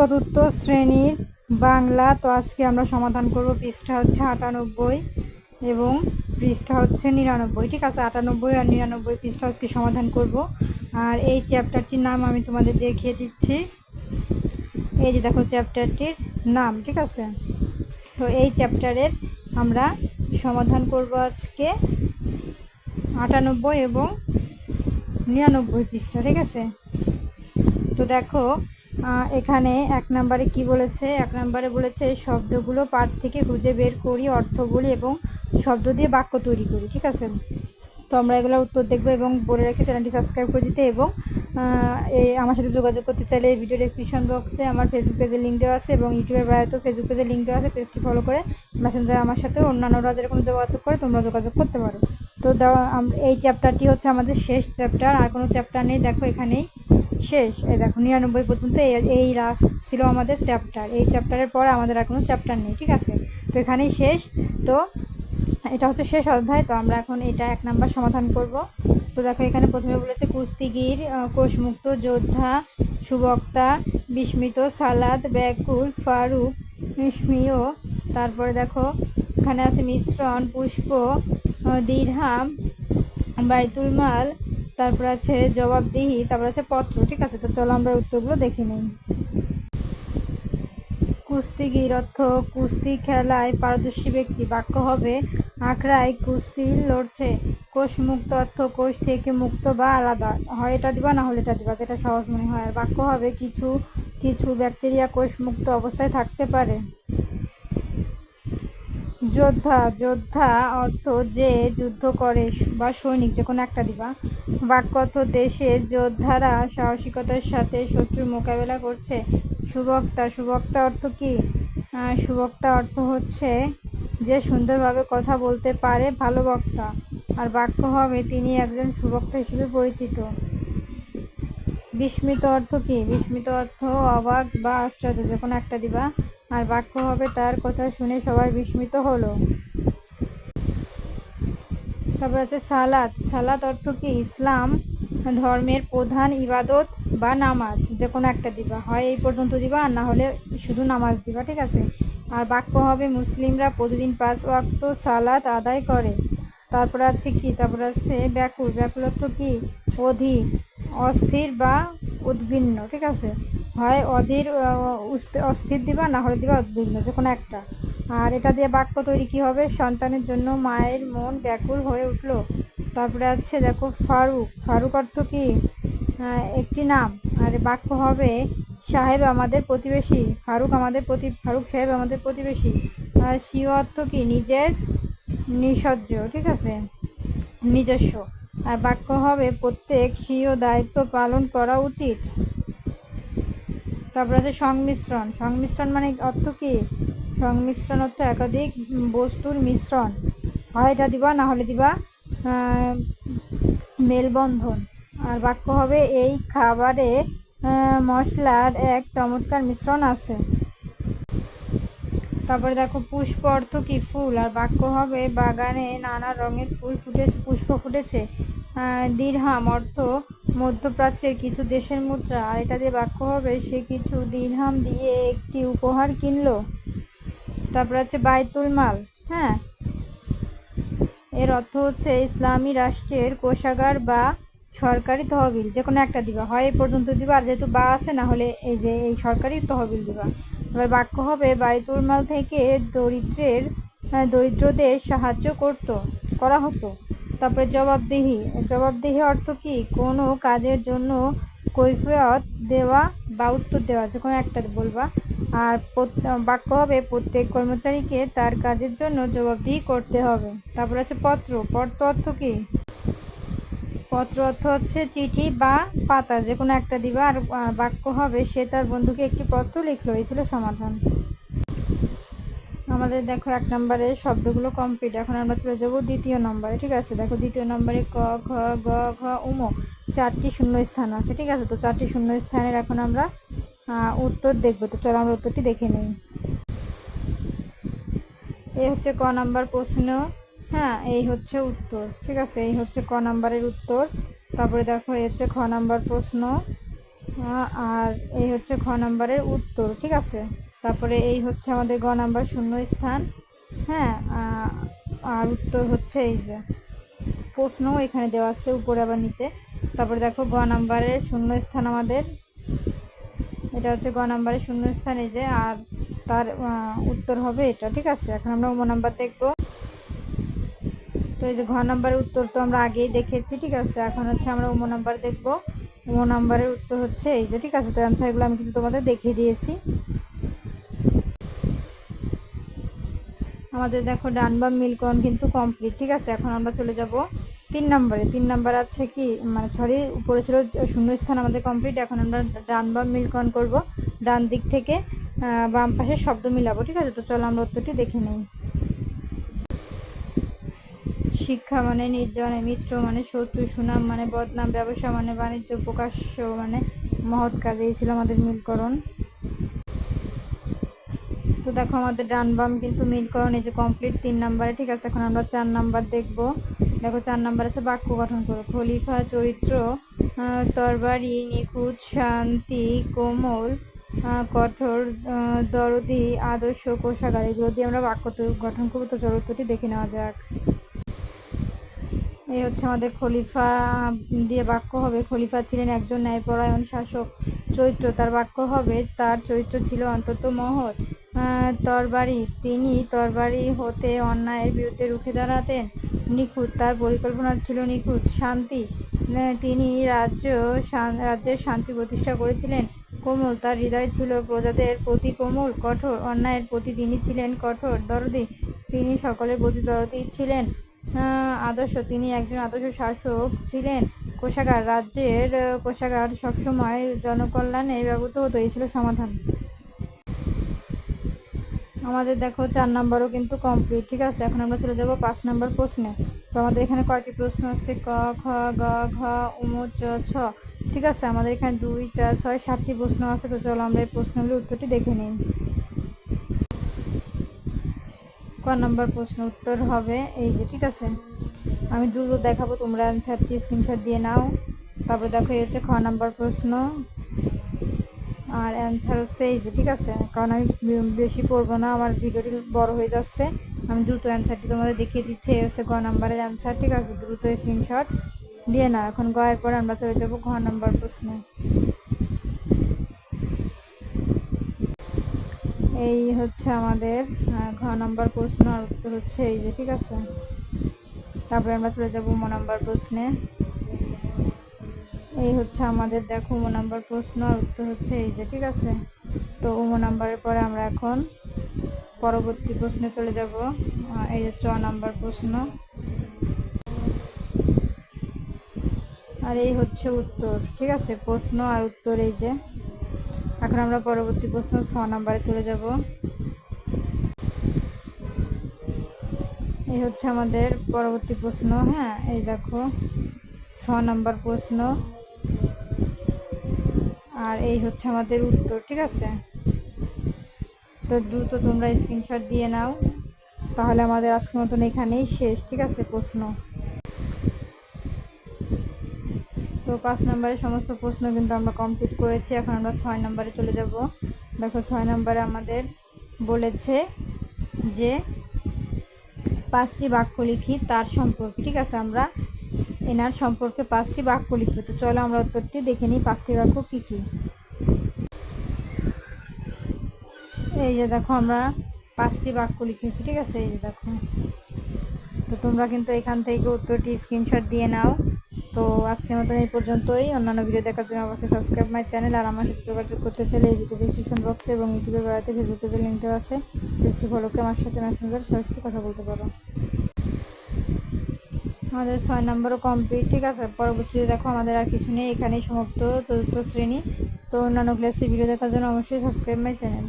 চতুর্থ শ্রেণির বাংলা। তো আজকে আমরা সমাধান করব পৃষ্ঠা হচ্ছে আটানব্বই এবং পৃষ্ঠা হচ্ছে নিরানব্বই। ঠিক আছে, আটানব্বই আর নিরানব্বই পৃষ্ঠা আজকে সমাধান করব। আর এই চ্যাপ্টারটির নাম আমি তোমাদের দেখিয়ে দিচ্ছি। এই যে দেখো চ্যাপ্টারটির নাম, ঠিক আছে? তো এই চ্যাপ্টারের আমরা সমাধান করব আজকে আটানব্বই এবং নিরানব্বই পৃষ্ঠা, ঠিক আছে? তো দেখো এখানে এক নম্বরে কি বলেছে? এক নম্বরে বলেছে, শব্দগুলো পাঠ থেকে খুঁজে বের করি, অর্থ বলি এবং শব্দ দিয়ে বাক্য তৈরি করি, ঠিক আছে? তো আমরা এগুলো উত্তর দেখব এবং বলে রেখে চ্যানেলটি সাবস্ক্রাইব করে দিতে এবং আমার সাথে যোগাযোগ করতে চাইলে এই ভিডিও ডেসক্রিপশন বক্সে আমার ফেসবুক পেজের লিঙ্ক দেওয়া আছে এবং ইউটিউবের বাইরেতেও ফেসবুক পেজের লিঙ্ক দেওয়া আছে পেজটি ফলো করে মেসেঞ্জার আমার সাথে অন্যান্যরা যেরকম যোগাযোগ করে, তোমরা যোগাযোগ করতে পারো। তো এই চ্যাপ্টারটি হচ্ছে আমাদের শেষ চ্যাপ্টার আর কোনো চ্যাপ্টার নেই, দেখো এখানেই। শেষ। এই দেখো, নিরানব্বই পর্যন্ত এই এই লাস্ট ছিল আমাদের চ্যাপ্টার এই চ্যাপ্টারের পর আমাদের আর কোনো চ্যাপ্টার নেই, ঠিক আছে? তো এখানেই শেষ। তো এটা হচ্ছে শেষ অধ্যায়। তো আমরা এখন এটা এক নাম্বার সমাধান করব। তো দেখো, এখানে প্রথমে বলেছে, কুস্তিগির কোষমুক্ত যোদ্ধা, সুবক্তা, বিস্মিত, সালাদ, ব্যাকুল, ফারুক স্মিয় তারপরে দেখো, এখানে আছে মিশ্রণ, পুষ্প দিরহাম, বাইতুল মাল তারপর আছে জবাবদিহি, তারপর আছে পত্র, ঠিক আছে? তো চলো আমরা উত্তরগুলো দেখে নিই। কুস্তিগির অর্থ কুস্তি খেলায় পারদর্শী ব্যক্তি, বাক্য হবে, আখড়ায় কুস্তি লড়ছে, কোষ মুক্ত অর্থ, কোষ থেকে মুক্ত বা আলাদা। হয় এটা দিবা, না হলে এটা দিবা, যেটা সহজ মনে হয়। আর বাক্য হবে, কিছু কিছু ব্যাকটেরিয়া কোষ মুক্ত অবস্থায় থাকতে পারে। যোদ্ধা যোদ্ধা অর্থ যে যুদ্ধ করে বা সৈনিক, যে কোনো একটা দিবা। বাক্য অর্থ দেশের যোদ্ধারা সাহসিকতার সাথে শত্রুর মোকাবেলা করছে। সুবক্তা সুবক্তা অর্থ কি? সুবক্তা অর্থ হচ্ছে যে সুন্দরভাবে কথা বলতে পারে ভালো বক্তা, আর বাক্য হবে তিনি একজন সুবক্তা হিসেবে পরিচিত। বিস্মিত অর্থ কি? বিস্মিত অর্থ অবাক বা আশ্চর্য, যে কোনো একটা দিবা। আর বাক্য হবে তার কথা শুনে সবাই বিস্মিত হলো। তারপর আছে সালাদ সালাদ অর্থ কি? ইসলাম, ধর্মের প্রধান ইবাদত বা নামাজ যে কোনো একটা দিবা। হয় এই পর্যন্ত দিবা, আর না হলে শুধু নামাজ দিবা, ঠিক আছে? আর বাক্য হবে মুসলিমরা প্রতিদিন পাঁচ ওয়াক্ত সালাদ আদায় করে। তারপর আছে কি? তারপর আছে ব্যাকুল। ব্যাকুল অর্থ কি? অধীর অস্থির বা উদ্ভিন্ন ঠিক আছে? হয় অধীর অস্থির দিবা, না হলে দিবা উদ্বিগ্ন যে কোনো একটা। আর এটা দিয়ে বাক্য তৈরি কী হবে? সন্তানের জন্য মায়ের মন ব্যাকুল হয়ে উঠল। তারপরে আছে, দেখো, ফারুক। ফারুক অর্থ কি? একটি নাম। আর বাক্য হবে, সাহেব আমাদের প্রতিবেশী। ফারুক আমাদের প্রতি, ফারুক সাহেব আমাদের প্রতিবেশী। আর সিও অর্থ কি? নিজের নিঃসজ্জ ঠিক আছে? নিজস্ব। আর বাক্য হবে, প্রত্যেক স্বীয় দায়িত্ব পালন করা উচিত। তারপর আছে সংমিশ্রণ। সংমিশ্রণ মানে অর্থ কি? সংমিশ্রণ অর্থ একাধিক বস্তুর মিশ্রণ। হয় এটা দিবা, না হলে দিবা মেলবন্ধন। আর বাক্য হবে, এই খাবারে মশলার এক চমৎকার মিশ্রণ আছে। তারপরে দেখো, পুষ্প অর্থ কি? ফুল। আর বাক্য হবে, বাগানে নানা রঙের ফুল ফুটেছে, পুষ্প ফুটেছে। দিরহাম অর্থ মধ্যপ্রাচ্যের কিছু দেশের মুদ্রা এটা দিয়ে বাক্য হবে, সে কিছু দিনহাম দিয়ে একটি উপহার কিনলো। তারপর আছে বাইতুল মাল হ্যাঁ? এর অর্থ হচ্ছে ইসলামী রাষ্ট্রের কোষাগার বা সরকারি তহবিল যে কোনো একটা দিবা। হয় এই পর্যন্ত দিবা, আর যেহেতু বা আছে, না হলে এই যে এই সরকারি তহবিল দিবা। এবার বাক্য হবে, বাইতুল মাল থেকে দরিদ্রের দরিদ্রদের সাহায্য করতো, করা হতো। তারপরে জবাবদিহি। জবাবদিহি অর্থ কি? কোনো কাজের জন্য কৈফিয়ত দেওয়া বা উত্তর দেওয়া, যে কোনো একটা বলবা। আর বাক্য হবে, প্রত্যেক কর্মচারীকে তার কাজের জন্য জবাবদিহি করতে হবে। তারপর আছে পত্র। পত্র অর্থ কি? পত্র অর্থ হচ্ছে চিঠি বা পাতা, যে কোনো একটা দিবা। আর বাক্য হবে, সে তার বন্ধুকে একটি পত্র লিখলো। এই ছিল সমাধান। আমাদের দেখো এক নম্বরে শব্দগুলো কমপ্লিট এখন আমরা চলে যাব দ্বিতীয় নম্বরে, ঠিক আছে? দেখো দ্বিতীয় নম্বরে ক, ঘ, গ, ঘ, উম চারটি শূন্য স্থান আছে, ঠিক আছে? তো চারটি শূন্য স্থানের এখন আমরা উত্তর দেখব। তো চলো আমরা উত্তরটি দেখে নিই। এই হচ্ছে ক নাম্বার প্রশ্ন। হ্যাঁ এই হচ্ছে উত্তর, ঠিক আছে? এই হচ্ছে ক নাম্বারের উত্তর। তারপরে দেখো, এই হচ্ছে খ নাম্বার প্রশ্ন। আর এই হচ্ছে খ নাম্বারের উত্তর, ঠিক আছে? তারপরে এই হচ্ছে আমাদের গ নাম্বার শূন্য স্থান। হ্যাঁ আর উত্তর হচ্ছে এই যে প্রশ্ন এখানে দেওয়া আছে উপরে আবার নিচে। তারপরে দেখো গ নাম্বারের শূন্য স্থান আমাদের। এটা হচ্ছে গ নাম্বারের শূন্য স্থান, এই যে, আর তার উত্তর হবে এটা, ঠিক আছে? এখন আমরা উম নাম্বার দেখব। তো এই যে ঘ নাম্বারের উত্তর তো আমরা আগেই দেখেছি, ঠিক আছে? এখন হচ্ছে আমরা উম নাম্বার দেখব। উম নাম্বারের উত্তর হচ্ছে এই যে, ঠিক আছে? তো অ্যান্সারগুলো আমি কিন্তু তোমাদের দেখিয়ে দিয়েছি। আমাদের দেখো ডান বাম মিলকরণ কিন্তু কমপ্লিট ঠিক আছে? এখন আমরা চলে যাব তিন নম্বরে। তিন নম্বর আছে কি? মানে সরি উপরে ছিল শূন্যস্থান আমাদের কমপ্লিট এখন আমরা ডান বাম মিলকরণ করব। ডান দিক থেকে বাম পাশে শব্দ মিলাবো, ঠিক আছে? তো চলো আমরা উত্তরটি দেখে নিই। শিক্ষা মানে নির্জনে, মিত্র মানে শত্রু, সুনাম মানে বদনাম, ব্যবসা মানে বাণিজ্য, প্রকাশ্য মানে মহৎ কাজ ছিল আমাদের মিলকরণ। তো দেখো আমাদের ডান বাম কিন্তু মিলকরণ এই যে কমপ্লিট তিন নাম্বারে, ঠিক আছে? এখন আমরা চার নাম্বার দেখব। দেখো চার নাম্বার আছে বাক্য গঠন করো। খলিফা, চরিত্র তরবারি, নিখুঁত, শান্তি, কোমল কঠোর দরদি, আদর্শ, কোষাগার। এগুলো দিয়ে আমরা বাক্য গঠন করব। তো চরিত্রটি দেখে নেওয়া যাক। এই হচ্ছে আমাদের খলিফা দিয়ে বাক্য হবে। খলিফা ছিলেন একজন ন্যায়পরায়ণ শাসক। চরিত্র তার বাক্য হবে, তার চরিত্র ছিল অন্তত মহৎ। তরবারি। তিনি তরবারি হতে অন্যায়ের বিরুদ্ধে রুখে দাঁড়াতেন। নিখুঁত, তার পরিকল্পনা ছিল নিখুঁত। শান্তি তিনি রাজ্য রাজ্যের শান্তি প্রতিষ্ঠা করেছিলেন। কোমল, তার হৃদয় ছিল প্রজাদের প্রতি কোমল, কঠোর। অন্যায়ের প্রতি তিনি ছিলেন কঠোর, দরদি। তিনি সকলের প্রতি দরদি ছিলেন। আদর্শ, তিনি একজন আদর্শ শাসক ছিলেন। কোষাগার, রাজ্যের কোষাগার সবসময় জনকল্যাণে ব্যবহৃত হতো। এই ছিল সমাধান। আমাদের দেখো চার নাম্বারও কিন্তু কমপ্লিট ঠিক আছে? এখন আমরা চলে যাব পাঁচ নাম্বার প্রশ্নে। তো আমাদের এখানে কয়টি প্রশ্ন হচ্ছে ক, খ, গ, ঘ, উম, চ, ছ। ঠিক আছে? আমাদের এখানে দুই, চার, ছয়, সাতটি প্রশ্ন আছে। তো চলো আমরা এই প্রশ্নগুলির উত্তরটি দেখে নিই। ক নাম্বার প্রশ্ন উত্তর হবে এই যে, ঠিক আছে? আমি দ্রুত দেখাবো তোমরা অ্যান্সারটি স্ক্রিনশট দিয়ে নাও। তারপরে দেখো এই হচ্ছে খ নাম্বার প্রশ্ন। আর অ্যান্সার হচ্ছে এই যে, ঠিক আছে? কারণ আমি বেশি পড়ব না, আমার ভিডিওটি বড় হয়ে যাচ্ছে। আমি দ্রুত অ্যান্সারটি তোমাদের দেখিয়ে দিচ্ছি। এই হচ্ছে গ নাম্বারের অ্যান্সার ঠিক আছে? দ্রুত স্ক্রিনশট দিয়ে না এখন গয়ের পরে আমরা চলে যাব ঘ নাম্বার প্রশ্নে। এই হচ্ছে আমাদের ঘ নাম্বার প্রশ্ন, আর উত্তর হচ্ছে এই যে, ঠিক আছে? তারপরে আমরা চলে যাব ম নাম্বার প্রশ্নে। এই হচ্ছে আমাদের দেখো উম নাম্বার প্রশ্ন, আর উত্তর হচ্ছে এই যে, ঠিক আছে? তো উম নাম্বারের পরে আমরা এখন পরবর্তী প্রশ্নে চলে যাব। এই যে চ নাম্বার প্রশ্ন। আর এই হচ্ছে উত্তর, ঠিক আছে? প্রশ্ন আর উত্তর এই যে। এখন আমরা পরবর্তী প্রশ্ন ছ নাম্বারে চলে যাব। এই হচ্ছে আমাদের পরবর্তী প্রশ্ন হ্যাঁ? এই দেখো, ছ নাম্বার প্রশ্ন। আর এই হচ্ছে আমাদের উত্তর, ঠিক আছে? তো দ্রুত তোমরা স্ক্রিনশট দিয়ে নাও, তাহলে আমাদের আজকের মতন এখানেই শেষ, ঠিক আছে, প্রশ্ন? তো পাঁচ নম্বরের সমস্ত প্রশ্ন কিন্তু আমরা কমপ্লিট করেছি, এখন আমরা ছয় নম্বরে চলে যাব। দেখো, ছয় নম্বরে আমাদের বলেছে যে পাঁচটি বাক্য লিখি তার সম্পর্কে, ঠিক আছে, আমরা এনার সম্পর্কে পাঁচটি বাক্য লিখব। তো চলো আমরা উত্তরটি দেখে নিই, পাঁচটি বাক্য কী কী? এই যে দেখো আমরা পাঁচটি বাক্য লিখেছি, ঠিক আছে? এই যে দেখো। তো তোমরা কিন্তু এখান থেকে উত্তরটি স্ক্রিনশট দিয়ে নাও। তো আজকের মতন এই পর্যন্তই। অন্যান্য ভিডিও দেখার জন্য আমাকে সাবস্ক্রাইব মাই চ্যানেল আর আমার সাথে যোগাযোগ করতে চাইলে এই ভিডিও ডিসক্রিপশন বক্সে এবং ইউটিউবে বেড়াতে ফেসবুক পেজে লিঙ্ক দেওয়া আছে। পেজটি ফলোকে আমার সাথে মেসেঞ্জার সরাসরি কথা বলতে পারো। আমাদের ছয় নম্বরও কমপ্লিট ঠিক আছে? পরবর্তীতে দেখো আমাদের আর কিছু নেই, এখানেই সমাপ্ত চতুর্থ শ্রেণি। তো অন্যান্য ক্লাসের ভিডিও দেখার জন্য অবশ্যই সাবস্ক্রাইব মাই চ্যানেল